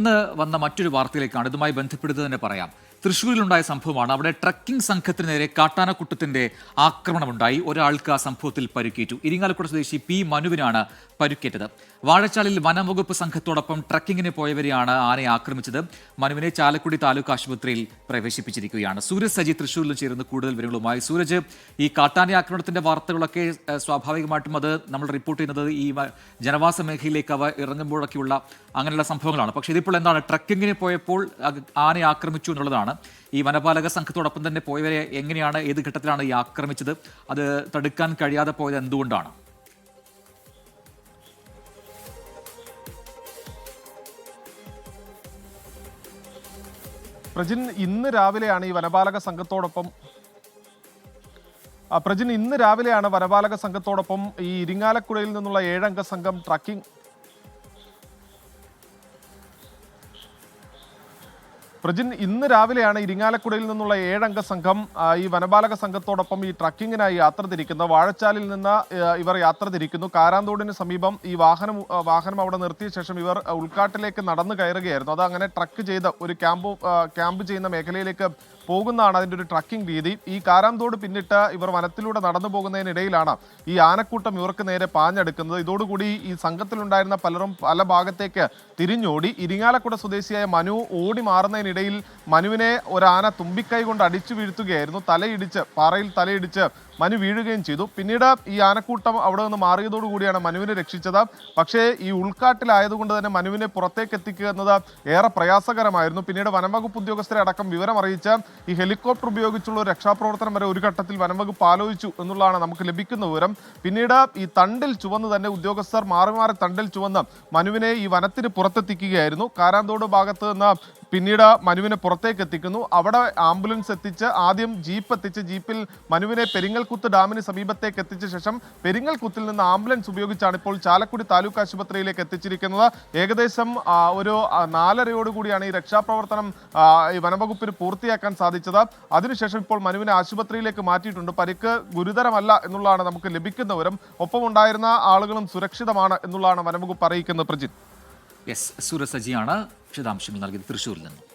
ഇന്ന് വന്ന മറ്റൊരു വാർത്തയിലേക്കാണ് ഇതുമായി ബന്ധപ്പെടുന്നത് തന്നെ പറയാം. തൃശ്ശൂരിലുണ്ടായ സംഭവമാണ്. അവിടെ ട്രക്കിംഗ് സംഘത്തിന് നേരെ കാട്ടാനക്കുട്ടത്തിന്റെ ആക്രമണമുണ്ടായി. ഒരാൾക്ക് ആ സംഭവത്തിൽ പരിക്കേറ്റു. ഇരിങ്ങാലക്കുട സ്വദേശി പി മനുവിനാണ് പരിക്കേറ്റത്. വാഴച്ചാലിൽ വനംവകുപ്പ് സംഘത്തോടൊപ്പം ട്രക്കിങ്ങിന് പോയവരെയാണ് ആനയെ ആക്രമിച്ചത്. മനുവിനെ ചാലക്കുടി താലൂക്ക് ആശുപത്രിയിൽ പ്രവേശിപ്പിച്ചിരിക്കുകയാണ്. സൂരജ് സജി തൃശ്ശൂരിൽ ചേരുന്ന കൂടുതൽ വിവരങ്ങളുമായി. സൂരജ് ഈ കാട്ടാന ആക്രമണത്തിന്റെ വാർത്തകളൊക്കെ സ്വാഭാവികമായിട്ടും അത് നമ്മൾ റിപ്പോർട്ട് ചെയ്യുന്നത് ഈ ജനവാസ മേഖലയിലേക്ക് അവ ഇറങ്ങുമ്പോഴൊക്കെയുള്ള അങ്ങനെയുള്ള സംഭവങ്ങളാണ്. പക്ഷേ ഇതിപ്പോൾ എന്താണ്? ട്രക്കിങ്ങിന് പോയപ്പോൾ ആനയെ ആക്രമിച്ചു എന്നുള്ളതാണ്. ഈ വനപാലക സംഘത്തോടൊപ്പം തന്നെ പോയവരെ എങ്ങനെയാണ് ഏത് ഘട്ടത്തിലാണ് ഈ ആക്രമിച്ചത് അത് തടുക്കാൻ കഴിയാതെ പോയത് എന്തുകൊണ്ടാണ്? പ്രജിൻ ഇന്ന് രാവിലെയാണ് ഈ വനപാലക സംഘത്തോടൊപ്പം പ്രജിൻ ഇന്ന് രാവിലെയാണ് വനപാലക സംഘത്തോടൊപ്പം ഈ ഇരിങ്ങാലക്കുടയിൽ നിന്നുള്ള ഏഴംഗ സംഘം ട്രക്കിംഗ് പ്രജിൻ ഇന്ന് രാവിലെയാണ് ഇരിങ്ങാലക്കുടയിൽ നിന്നുള്ള ഏഴംഗ സംഘം ഈ വനപാലക സംഘത്തോടൊപ്പം ഈ ട്രക്കിങ്ങിനായി യാത്ര തിരിക്കുന്നത്. വാഴച്ചാലിൽ നിന്ന് ഇവർ യാത്ര തിരിക്കുന്നു. കാരാന്തോടിന് സമീപം ഈ വാഹനം വാഹനം അവിടെ നിർത്തിയ ശേഷം ഇവർ ഉൾക്കാട്ടിലേക്ക് നടന്നു കയറുകയായിരുന്നു. അത് അങ്ങനെ ട്രക്ക് ചെയ്ത ഒരു ക്യാമ്പ് ക്യാമ്പ് ചെയ്യുന്ന മേഖലയിലേക്ക് പോകുന്നതാണ് അതിന്റെ ഒരു ട്രക്കിംഗ് രീതി ഈ കാരാന്തോട് പിന്നിട്ട് ഇവർ വനത്തിലൂടെ നടന്നു പോകുന്നതിനിടയിലാണ് ഈ ആനക്കൂട്ടം ഇവർക്ക് നേരെ പാഞ്ഞെടുക്കുന്നത്. ഇതോടുകൂടി ഈ സംഘത്തിലുണ്ടായിരുന്ന പലരും പല ഭാഗത്തേക്ക് തിരിഞ്ഞോടി. ഇരിങ്ങാലക്കുട സ്വദേശിയായ മനു ഓടി മാറുന്നതിനിടയിൽ മനുവിനെ ഒരാന തുമ്പിക്കൈ കൊണ്ട് അടിച്ചു വീഴ്ത്തുകയായിരുന്നു. തലയിടിച്ച് പാറയിൽ തലയിടിച്ച് മനു വീഴുകയും ചെയ്തു. പിന്നീട് ഈ ആനക്കൂട്ടം അവിടെ നിന്ന് മാറിയതോടുകൂടിയാണ് മനുവിനെ രക്ഷിച്ചത്. പക്ഷേ ഈ ഉൾക്കാട്ടിലായതുകൊണ്ട് തന്നെ മനുവിനെ പുറത്തേക്ക് എത്തിക്കുക എന്നത് ഏറെ പ്രയാസകരമായിരുന്നു. പിന്നീട് വനംവകുപ്പ് ഉദ്യോഗസ്ഥരെ അടക്കം വിവരം അറിയിച്ച് ഈ ഹെലികോപ്റ്റർ ഉപയോഗിച്ചുള്ള രക്ഷാപ്രവർത്തനം വരെ ഒരു ഘട്ടത്തിൽ വനംവകുപ്പ് ആലോചിച്ചു എന്നുള്ളതാണ് നമുക്ക് ലഭിക്കുന്ന വിവരം. പിന്നീട് ഈ തണ്ടിൽ ചുവന്ന് തന്നെ ഉദ്യോഗസ്ഥർ മാറി മാറി തണ്ടിൽ ചുവന്ന് മനുവിനെ ഈ വനത്തിന് പുറത്തെത്തിക്കുകയായിരുന്നു. കാരാന്തോട് ഭാഗത്ത് നിന്ന് പിന്നീട് മനുവിനെ പുറത്തേക്ക് എത്തിക്കുന്നു. അവിടെ ആംബുലൻസ് എത്തിച്ച് ആദ്യം ജീപ്പ് എത്തിച്ച് ജീപ്പിൽ മനുവിനെ പെരിങ്ങൽകുത്ത് ഡാമിന് സമീപത്തേക്ക് എത്തിച്ച ശേഷം പെരിങ്ങൽകുത്തിൽ നിന്ന് ആംബുലൻസ് ഉപയോഗിച്ചാണ് ഇപ്പോൾ ചാലക്കുടി താലൂക്ക് ആശുപത്രിയിലേക്ക് എത്തിച്ചിരിക്കുന്നത്. ഏകദേശം ഒരു നാലരയോടുകൂടിയാണ് ഈ രക്ഷാപ്രവർത്തനം ഈ വനംവകുപ്പിന് പൂർത്തിയാക്കാൻ സാധിച്ചത്. അതിനുശേഷം ഇപ്പോൾ മനുവിനെ ആശുപത്രിയിലേക്ക് മാറ്റിയിട്ടുണ്ട്. പരിക്ക് ഗുരുതരമല്ല എന്നുള്ളതാണ് നമുക്ക് ലഭിക്കുന്നവരും ഒപ്പം ഉണ്ടായിരുന്ന ആളുകളും സുരക്ഷിതമാണ് എന്നുള്ളതാണ് വനംവകുപ്പ് അറിയിക്കുന്നത്. പ്രജിത് യെസ് സുരസജിയാണ് സജിയാണ്. വിശദാംശങ്ങൾ നൽകിയത് തൃശ്ശൂരിൽ നിന്ന്.